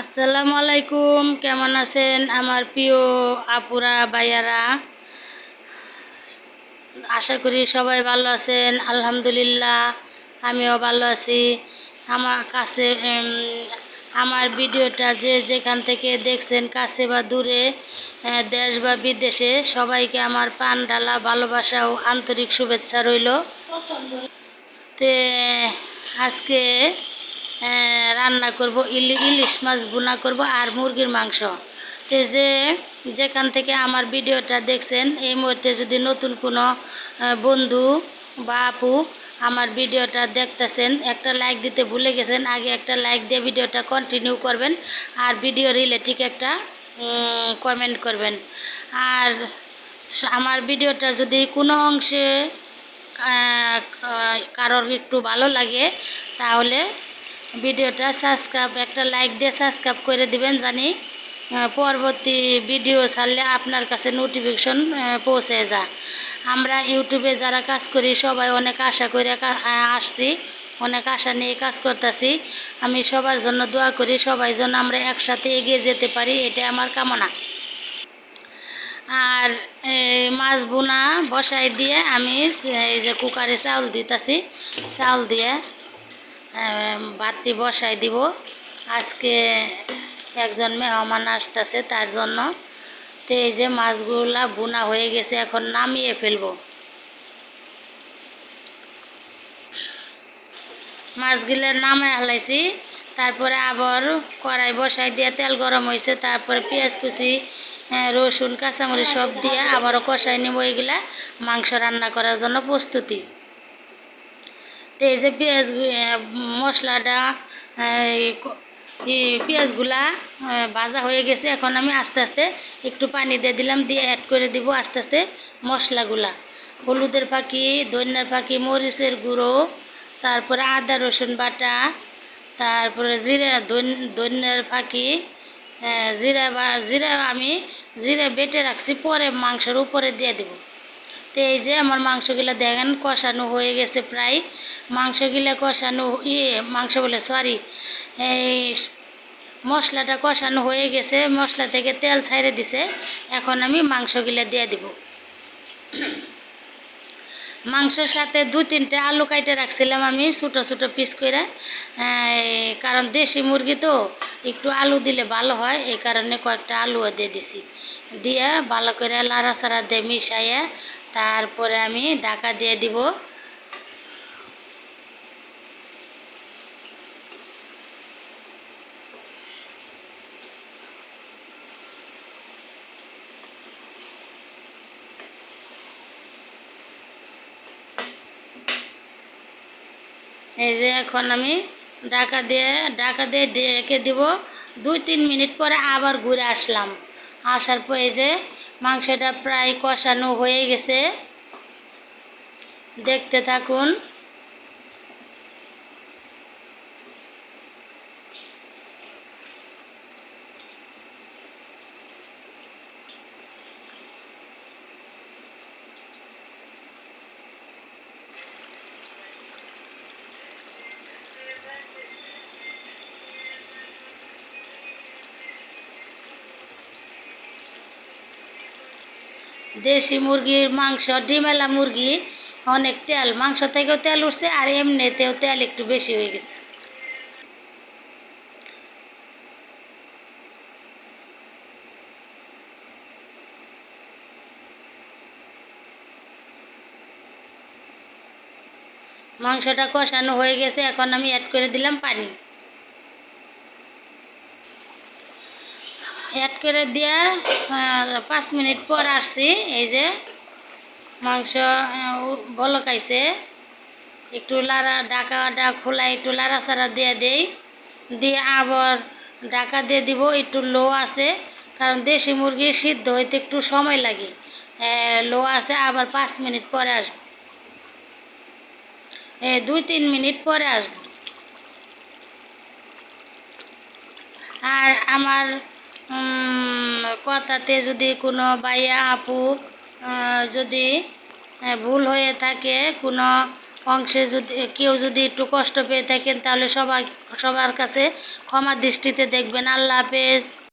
আসসালামু আলাইকুম, কেমন আছেন আমার প্রিয় আপুরা, ভাইয়ারা? আশা করি সবাই ভালো আছেন, আলহামদুলিল্লাহ, আমিও ভালো আছি। আমার কাছে আমার ভিডিওটা যে যেখান থেকে দেখছেন, কাছে বা দূরে দেশ বা বিদেশে, সবাইকে আমার পান, ডালা, ভালোবাসা ও আন্তরিক শুভেচ্ছা রইল। তে, আজকে রান্না করব, ইলি, ইলিশ মাছ ভুনা করব আর মুরগির মাংস। তে যে, যেখান থেকে আমার ভিডিওটা দেখছেন, এই মুহূর্তে যদি নতুন কোনো বন্ধু বা আপু আমার ভিডিওটা দেখতেছেন, একটা লাইক দিতে ভুলে গেছেন, আগে একটা লাইক দিয়ে ভিডিওটা কন্টিনিউ করবেন আর ভিডিও রিলেটিভ একটা কমেন্ট করবেন। আর আমার ভিডিওটা যদি কোনো অংশে কারোর একটু ভালো লাগে, তাহলে ভিডিওটা সাবস্ক্রাইব একটা লাইক দিয়ে সাবস্ক্রাইব করে দিবেন জানি পরবর্তী ভিডিও ছাড়লে আপনার কাছে নোটিফিকেশন পৌঁছে যা আমরা ইউটিউবে যারা কাজ করি, সবাই অনেক আশা করে আসছি, অনেক আশা নিয়ে কাজ করতেছি। আমি সবার জন্য দোয়া করি, সবাই যেন আমরা একসাথে এগিয়ে যেতে পারি এটা আমার কামনা। আর মাছ বোনা বসাই দিয়ে আমি এই যে কুকারে চাউল দিতেছি, চাউল দিয়ে ভাতটি বসাই দিব। আজকে একজন মেহমান আসতেছে তার জন্য। তো এই যে মাছগুলা বোনা হয়ে গেছে, এখন নামিয়ে ফেলব। মাছগুলো নামে হালাইছি তারপরে আবার কড়াই বসাই দিয়ে তেল গরম হয়েছে তারপরে পেঁয়াজ কুচি রসুন, কাঁচামরিচ সব দিয়ে আবারও কষাই নেব। এগুলা মাংস রান্না করার জন্য প্রস্তুতি। এই যে পেঁয়াজ মশলাটা পেঁয়াজগুলা ভাজা হয়ে গেছে। এখন আমি আস্তে আস্তে একটু পানি দিয়ে দিলাম দিয়ে অ্যাড করে দিব আস্তে আস্তে মশলাগুলা। হলুদের পাখি ধনিয়ার পাখি মরিচের গুঁড়ো তারপরে আদা রসুন বাটা তারপরে জিরা ধন- ধনিয়ার আহ, জিরা বা জিরা আমি জিরা বেটে রাখছি পরে মাংসের উপরে দিয়ে দেবো। তো এই যে আমার মাংসগুলো দেখেন, কষানো হয়ে গেছে প্রায়। মাংসগুলো কষানো ইয়ে মাংস বলে সরি এই মশলাটা কষানো হয়ে গেছে। মশলা থেকে তেল ছাইড়ে দিছে। এখন আমি মাংসগুলো দিয়ে দিব। মাংসের সাথে দু তিনটে আলু কাইটে রাখছিলাম আমি, ছোটো ছোটো পিস করে কারণ দেশি মুরগি তো, একটু আলু দিলে ভালো হয়, এই কারণে কয়েকটা আলুও দিয়ে দিছি। দিয়ে ভালো করে লাড়াচাড়া দিয়ে মিশাইয়ে তারপরে আমি ঢাকা দিয়ে দিব। এই যে এখন আমি ঢাকা দিয়ে ঢাকা দিয়ে ডেকে দিব। দুই তিন মিনিট পরে আবার ঘুরে আসলাম। আসার পর এই যে মাংসটা প্রায় কষানো হয়ে গেছে। দেখতে থাকুন। দেশি মুরগির মাংস ডিমেলা মুরগি, অনেক তেল। মাংস থেকেও তেল উঠছে আর এমনিতেও তেল একটু বেশি হয়ে গেছে। মাংসটা কষানো হয়ে গেছে, এখন আমি অ্যাড করে দিলাম পানি। অ্যাড করে দিয়ে পাঁচ মিনিট পর আসছি, এই যে মাংস বলকাইছে একটু লাড়া ডাকা ডা খোলা, একটু লাড়া সাড়া দিয়ে দেই। দিয়ে আবার ডাকা দিয়ে দিব, একটু লো আছে, কারণ দেশি মুরগি সিদ্ধ হইতে একটু সময় লাগে। লো আছে, আবার পাঁচ মিনিট পরে আসব দুই, তিন মিনিট পরে আসব। আর আমার কথাতে যদি কোনো বাইয়া আপু যদি ভুল হয়ে থাকে, কোনো অংশে যদি, কেউ যদি একটু কষ্ট পেয়ে থাকেন, তাহলে সবাই, সবার কাছে ক্ষমা দৃষ্টিতে দেখবেন। আল্লাহ হাফেজ।